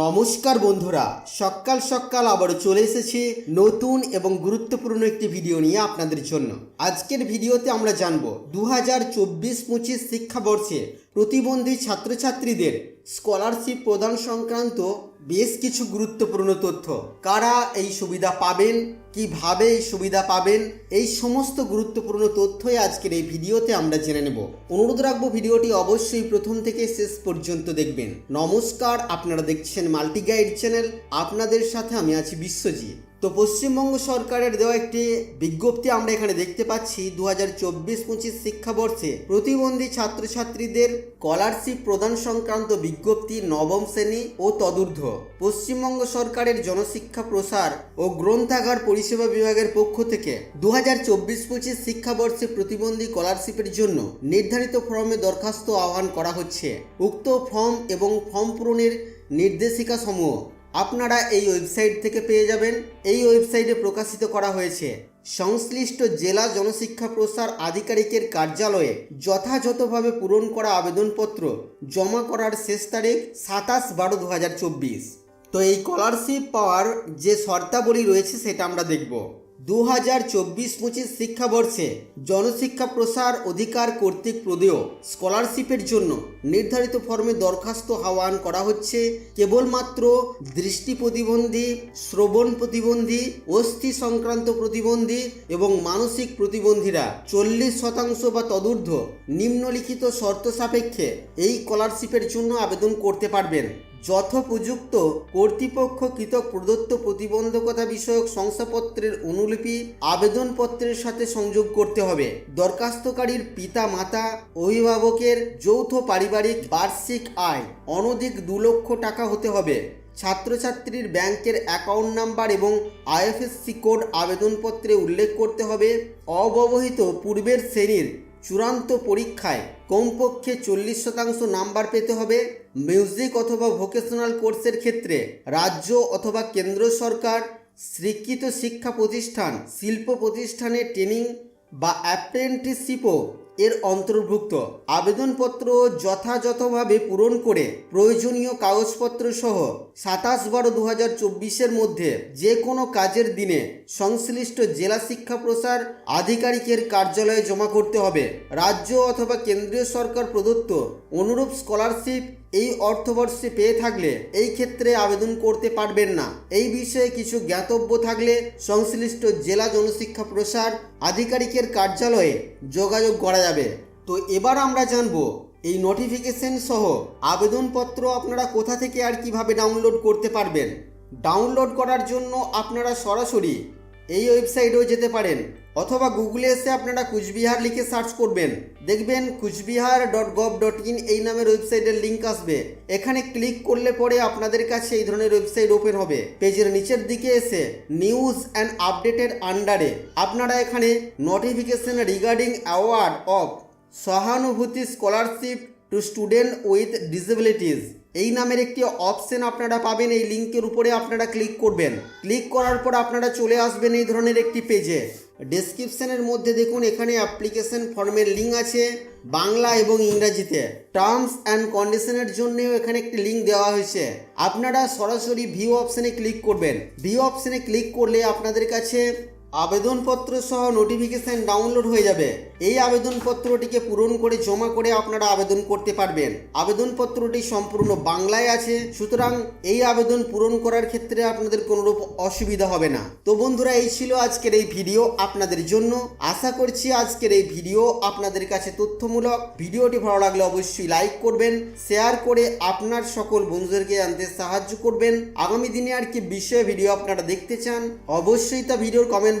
নমস্কার বন্ধুরা, সকাল সকাল আবারও চলে এসেছে নতুন এবং গুরুত্বপূর্ণ একটি ভিডিও নিয়ে আপনাদের জন্য। আজকের ভিডিওতে আমরা জানব দু হাজার চব্বিশ পঁচিশ শিক্ষাবর্ষে প্রতিবন্ধী ছাত্রছাত্রীদের স্কলারশিপ প্রদান সংক্রান্ত বেশ কিছু গুরুত্বপূর্ণ তথ্য। কারা এই সুবিধা পাবেন? কীভাবে এই সুবিধা পাবেন? এই সমস্ত গুরুত্বপূর্ণ তথ্যই আজকের এই ভিডিওতে আমরা জেনে নেব। অনুরোধ রাখব ভিডিওটি অবশ্যই প্রথম থেকে শেষ পর্যন্ত দেখবেন। নমস্কার, আপনারা দেখছেন মাল্টি গাইড চ্যানেল। আপনাদের সাথে আমি আছি বিশ্বজিৎ। তো পশ্চিমবঙ্গ সরকারের দেওয়া একটি বিজ্ঞপ্তি আমরা এখানে দেখতে পাচ্ছি দু হাজার চব্বিশ পঁচিশ শিক্ষাবর্ষে প্রতিবন্ধী ছাত্রছাত্রীদের স্কলারশিপ প্রদান সংক্রান্ত বিজ্ঞপ্তি নবম শ্রেণি ও তদূর্ধ্ব। পশ্চিমবঙ্গ সরকারের জনশিক্ষা প্রসার ও গ্রন্থাগার পরিষেবা বিভাগের পক্ষ থেকে দু হাজার চব্বিশ পঁচিশ শিক্ষাবর্ষে প্রতিবন্ধী স্কলারশিপের জন্য নির্ধারিত ফর্মে দরখাস্ত আহ্বান করা হচ্ছে। উক্ত ফর্ম এবং ফর্ম পূরণের নির্দেশিকা সমূহ আপনারা এই ওয়েবসাইট থেকে পেয়ে যাবেন। এই ওয়েবসাইটে প্রকাশিত করা হয়েছে সংশ্লিষ্ট জেলা জনশিক্ষা প্রসার আধিকারিকের কার্যালয়ে যথাযথভাবে পূরণ করা আবেদনপত্র জমা করার শেষ তারিখ সাতাশ বারো দু তো এই স্কলারশিপ পাওয়ার যে শর্তাবলী রয়েছে সেটা আমরা দেখব। দু হাজার চব্বিশ পঁচিশ শিক্ষাবর্ষে জনশিক্ষা প্রসার অধিকার কর্তৃক প্রদেয় স্কলারশিপের জন্য নির্ধারিত ফর্মে দরখাস্ত আহ্বান করা হচ্ছে। কেবলমাত্র দৃষ্টি প্রতিবন্ধী, শ্রবণ প্রতিবন্ধী, অস্থি সংক্রান্ত প্রতিবন্ধী এবং মানসিক প্রতিবন্ধীরা চল্লিশ শতাংশ বা তদূর্ধ্ব নিম্নলিখিত শর্ত সাপেক্ষে এই স্কলারশিপের জন্য আবেদন করতে পারবেন। যথোপযুক্ত কর্তৃপক্ষ কৃতক প্রদত্ত প্রতিবন্ধকতা বিষয়ক শংসাপত্রের অনুলিপি, আবেদনপত্রের সাথে সংযোগ করতে হবে। দরখাস্তকারীর পিতা, মাতা, অভিভাবকের যৌথ পারিবারিক বার্ষিক আয় অনধিক দু লক্ষ টাকা হতে হবে। ছাত্রছাত্রীর ব্যাংকের অ্যাকাউন্ট নাম্বার এবং আইএফএসসি কোড আবেদনপত্রে উল্লেখ করতে হবে। অব্যবহিত পূর্বের শ্রেণির চূড়ান্ত পরীক্ষায় কমপক্ষে চল্লিশ শতাংশ নাম্বার পেতে হবে মিউজিক অথবা ভোকেশনাল কোর্সের ক্ষেত্রে। রাজ্য অথবা কেন্দ্র সরকার, স্বীকৃত শিক্ষা প্রতিষ্ঠান, শিল্প প্রতিষ্ঠানে ট্রেনিং বা অ্যাপ্রেন্টিসশিপও এর অন্তর্ভুক্ত। আবেদনপত্র যথাযথভাবে পূরণ করে প্রয়োজনীয় কাগজপত্র সহ সাতাশ বারো দু হাজার চব্বিশের মধ্যে যে কোনো কাজের দিনে সংশ্লিষ্ট জেলা শিক্ষা প্রসার আধিকারিকের কার্যালয়ে জমা করতে হবে। রাজ্য অথবা কেন্দ্রীয় সরকার প্রদত্ত অনুরূপ স্কলারশিপ এই অর্থবর্ষে পেয়ে থাকলে এই ক্ষেত্রে আবেদন করতে পারবেন না। এই বিষয়ে কিছু জ্ঞাতব্য থাকলে সংশ্লিষ্ট জেলা জনশিক্ষা প্রসার আধিকারিকের কার্যালয়ে যোগাযোগ করা যাবে। তো এবার আমরা জানব, এই নোটিফিকেশন সহ আবেদনপত্র আপনারা কোথা থেকে আর কীভাবে ডাউনলোড করতে পারবেন? ডাউনলোড করার জন্য আপনারা সরাসরি এই ওয়েবসাইটেও যেতে পারেন। অথবা গুগলে এসে আপনারা কুচবিহার লিখে সার্চ করবেন। দেখবেন Coochbehar dot gov dot in এই নামের ওয়েবসাইটের লিঙ্ক আসবে। এখানে ক্লিক করলে পরে আপনাদের কাছে এই ধরনের ওয়েবসাইট ওপেন হবে। পেজের নিচের দিকে এসে নিউজ অ্যান্ড আপডেটের আন্ডারে আপনারা এখানে notification regarding award of Sahanubhuti scholarship to student with disabilities এই নামের একটি অপশন আপনারা পাবেন, এই লিঙ্কের উপরে আপনারা ক্লিক করবেন। ক্লিক করার পর আপনারা চলে আসবেন এই ধরনের একটি পেজে ডেসক্রিপশনের মধ্যে দেখুন, এখানে অ্যাপ্লিকেশন ফর্মের লিঙ্ক আছে, বাংলা এবং ইংরাজিতে। টার্মস অ্যান্ড কন্ডিশনের জন্যও এখানে একটি লিঙ্ক দেওয়া হয়েছে। আপনারা সরাসরি ভিউ অপশানে ক্লিক করবেন। ভিউ অপশানে ক্লিক করলে আপনাদের কাছে আবেদনপত্র সহ নোটিফিকেশন ডাউনলোড হয়ে যাবে। এই আবেদনপত্রটিকে পূরণ করে জমা করে আপনারা আবেদন করতে পারবেন। আবেদনপত্রটি সম্পূর্ণ বাংলায় আছে, সুতরাং এই আবেদন পূরণ করার ক্ষেত্রে আপনাদের কোনোরূপ অসুবিধা হবে না। তো বন্ধুরা, এই ছিল আজকের এই ভিডিও আপনাদের জন্য। আশা করছি আজকের এই ভিডিও আপনাদের কাছে তথ্যমূলক। ভিডিওটি ভালো লাগলে অবশ্যই লাইক করবেন শেয়ার করে আপনার সকল বন্ধুদেরকে জানতে সাহায্য করবেন। আগামী দিনে আর কি বিষয়ে ভিডিও আপনারা দেখতে চান, অবশ্যই তা ভিডিওর কমেন্ট